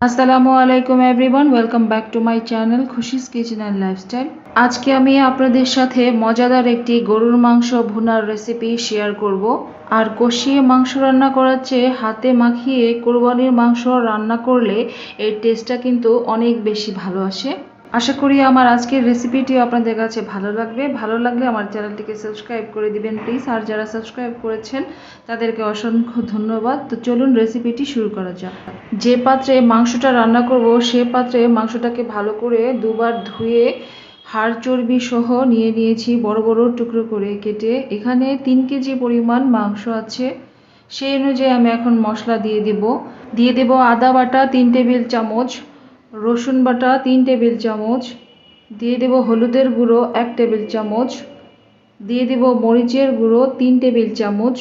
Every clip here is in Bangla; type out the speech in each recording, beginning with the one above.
আসসালামু আলাইকুম everyone, welcome back to my channel Khushi's kitchen and lifestyle. আজকে আমি আপনাদের সাথে মজাদার একটি গরুর মাংস ভুনার রেসিপি শেয়ার করব। আর কষিয়ে মাংস রান্না করার চেয়ে হাতে মাখিয়ে কোরবানির মাংস রান্না করলে এর টেস্টটা কিন্তু অনেক বেশি ভালো আসে। আশা করি আমার আজকের রেসিপিটিও আপনাদের কাছে ভালো লাগবে। ভালো লাগলে আমার চ্যানেলটিকে সাবস্ক্রাইব করে দিবেন প্লিজ আর যারা সাবস্ক্রাইব করেছেন, তাদেরকে অসংখ্য ধন্যবাদ। তো চলুন রেসিপিটি শুরু করা যাক। যে পাত্রে মাংসটা রান্না করব, সে পাত্রে মাংসটাকে ভালো করে দুবার ধুয়ে হাড় চর্বি সহ নিয়ে নিয়েছি বড় বড় টুকরো করে কেটে। এখানে তিন কেজি পরিমাণ মাংস আছে। সেই অনুযায়ী আমি এখন মশলা দিয়ে দেব। দিয়ে দেব আদা বাটা, তিন টেবিল চামচ রসুন বাটা তিন টেবিল চামচ, দিয়ে দেব হলুদের গুঁড়ো এক টেবিল চামচ, দিয়ে দেব মরিচের গুঁড়ো তিন টেবিল চামচ।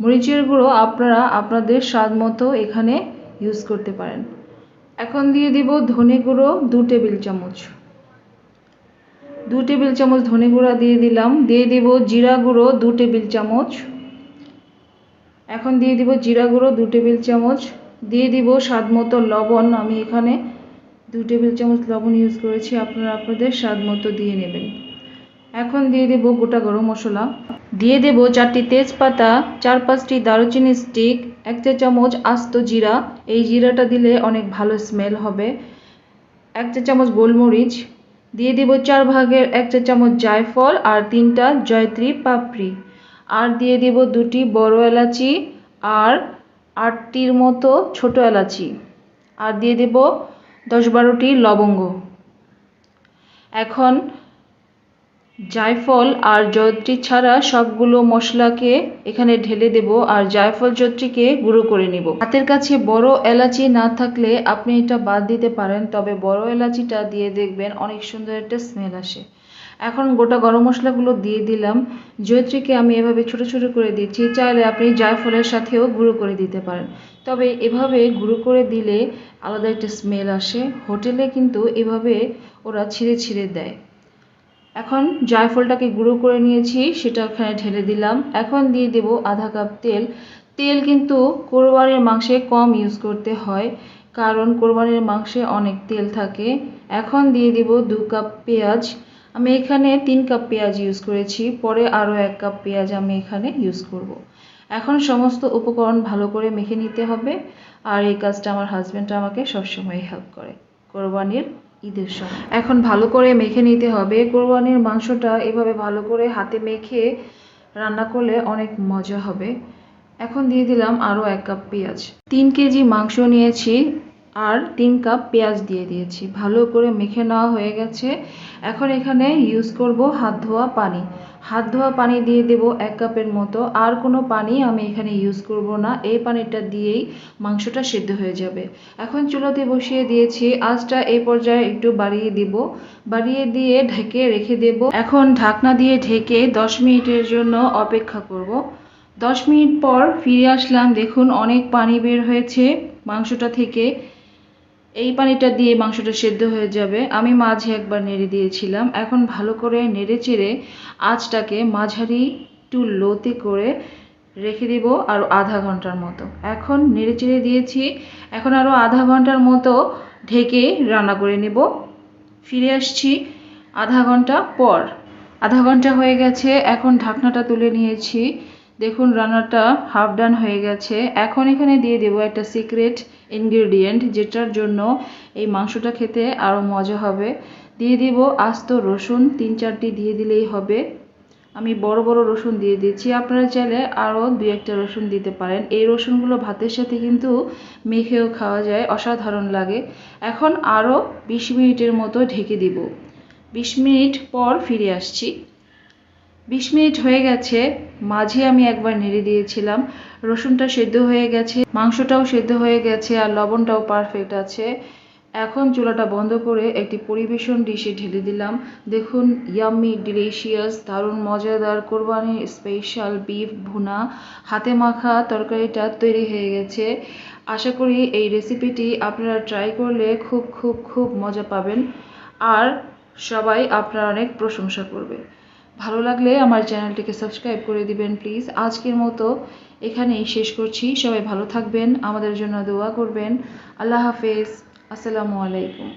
মরিচের গুঁড়ো আপনারা আপনাদের স্বাদ মতো এখানে ইউজ করতে পারেন। এখন দিয়ে দেব ধনে গুঁড়ো দু টেবিল চামচ। দু টেবিল চামচ ধনে গুঁড়া দিয়ে দিলাম। দিয়ে দেব জিরা গুঁড়ো দু টেবিল চামচ। এখন দিয়ে দিব জিরা গুঁড়ো দু টেবিল চামচ। দিয়ে দিব স্বাদ মতো লবণ আমি এখানে দু টেবিল চামচ লবণ ইউজ করেছি, আপনারা আপনাদের স্বাদ মতো দিয়ে নেবেন। এখন দিয়ে দেব গোটা গরম মশলা। দিয়ে দেব চারটি তেজপাতা, চার পাঁচটি দারুচিনি স্টিক এক চা চামচ আস্ত জিরা। এই জিরাটা দিলে অনেক ভালো স্মেল হবে। এক চা চামচ গোলমরিচ। দিয়ে দেব চার ভাগের এক চা চামচ জায়ফল আর তিনটা জয়ত্রী পাপড়ি। আর দিয়ে দেব দুটি বড় এলাচি আর আটটির মতো ছোট এলাচি। আর দিয়ে দেব দশ বারোটি লবঙ্গ। এখন জায়ফল আর জয়ত্রী ছাড়া সবগুলো মশলাকে এখানে ঢেলে দেব আর জায়ফল জয়ত্রীকে গুঁড়ো করে নিব। হাতের কাছে বড় এলাচি না থাকলে আপনি এটা বাদ দিতে পারেন, তবে বড় এলাচিটা দিয়ে দেখবেন অনেক সুন্দর একটা স্মেল আসে। এখন গোটা গরম মশলাগুলো দিয়ে দিলাম। জয়ত্রীকে আমি এভাবে ছোট ছোট করে দিচ্ছি, চাইলে আপনি জায়ফলের সাথেও গুঁড়ো করে দিতে পারেন। তবে এভাবে গুঁড়ো করে দিলে আলাদা একটা স্মেল আসে। হোটেলে কিন্তু এভাবে ওরা ছিঁড়ে ছিঁড়ে দেয়। এখন জায়ফলটাকে গুঁড়ো করে নিয়েছি, সেটা ওখানে ঢেলে দিলাম। এখন দিয়ে দেব আধা কাপ তেল। তেল কিন্তু কোরবানির মাংসে কম ইউজ করতে হয়, কারণ কোরবানির মাংসে অনেক তেল থাকে। এখন দিয়ে দেব দু কাপ পেঁয়াজ। আমি এখানে তিন কাপ পেঁয়াজ ইউজ করেছি, পরে আরও এক কাপ পেঁয়াজ আমি এখানে ইউজ করব। এখন সমস্ত উপকরণ ভালো করে মেখে নিতে হবে, আর এই কাজটা আমার হাজব্যান্ড আমাকে সবসময় হেল্প করে। কোরবানির ঈদের সময়। এখন ভালো করে মেখে নিতে হবে। কোরবানির মাংসটা এভাবে ভালো করে হাতে মেখে রান্না করলে অনেক মজা হবে। এখন দিয়ে দিলাম আরও এক কাপ পেঁয়াজ। তিন কেজি মাংস নিয়েছি। আর তিন কাপ পেঁয়াজ দিয়ে দিয়েছি। ভালো করে মেখে নেওয়া হয়ে গেছে। এখন এখানে ইউজ করব হাত ধোয়া পানি। হাত ধোয়া পানি দিয়ে দেব এক কাপের মতো। আর কোনো পানি আমি এখানে ইউজ করব না। এই পানিটা দিয়েই মাংসটা সেদ্ধ হয়ে যাবে। এখন চুলাতে বসিয়ে দিয়েছি। আঁচটা এই পর্যায়ে একটু বাড়িয়ে দিব। বাড়িয়ে দিয়ে ঢেকে রেখে দেব। এখন ঢাকনা দিয়ে ঢেকে দশ মিনিটের জন্য অপেক্ষা করব। দশ মিনিট পর ফিরে আসলাম। দেখুন, অনেক পানি বের হয়েছে মাংসটা থেকে। এই পানিটা দিয়ে মাংসটা সেদ্ধ হয়ে যাবে। আমি মাঝে একবার নেড়ে দিয়েছিলাম। এখন ভালো করে নেড়ে চেড়ে আঁচটাকে মাঝারি টু লোতে করে রেখে দিব আরও আধা ঘণ্টার মতো। এখন নেড়ে চেড়ে দিয়েছি। এখন আরও আধা ঘণ্টার মতো ঢেকে রান্না করে নেব। ফিরে আসছি আধা ঘণ্টা পর। আধা ঘণ্টা হয়ে গেছে। এখন ঢাকনাটা তুলে নিয়েছি। দেখুন, রান্নাটা হাফ ডান হয়ে গেছে। এখন এখানে দিয়ে দেবো একটা সিক্রেট ইনগ্রেডিয়েন্ট যেটার জন্য এই মাংসটা খেতে আরও মজা হবে। দিয়ে দিব আস্ত রসুন, তিন চারটি দিয়ে দিলেই হবে। আমি বড় বড় রসুন দিয়ে দিচ্ছি। আপনারা চাইলে আরও দুই একটা রসুন দিতে পারেন। এই রসুনগুলো ভাতের সাথে কিন্তু মেখেও খাওয়া যায়, অসাধারণ লাগে। এখন আরও বিশ মিনিটের মতো ঢেকে দিব। বিশ মিনিট পর ফিরে আসছি। বিশ মিনিট হয়ে গেছে, মাঝে আমি একবার নেড়ে দিয়েছিলাম। রসুনটা সেদ্ধ হয়ে গেছে, মাংসটাও সেদ্ধ হয়ে গেছে আর লবণটাও পারফেক্ট আছে। এখন চুলাটা বন্ধ করে একটি পরিবেশন ডিশে ঢেলে দিলাম। দেখুন ইয়াম্মি ডিলিশিয়াস দারুণ, মজাদার, কোরবানির স্পেশাল বিফ ভুনা। হাতে মাখা তরকারিটা তৈরি হয়ে গেছে। আশা করি এই রেসিপিটি আপনারা ট্রাই করলে খুব খুব খুব মজা পাবেন। আর সবাই আপনার অনেক প্রশংসা করবে। ভালো লাগলে আমার চ্যানেলটিকে সাবস্ক্রাইব করে দিবেন, প্লিজ। আজকের মতো এখানেই শেষ করছি। সবাই ভালো থাকবেন, আমাদের জন্য দোয়া করবেন। আল্লাহ হাফেজ। আসসালামু আলাইকুম।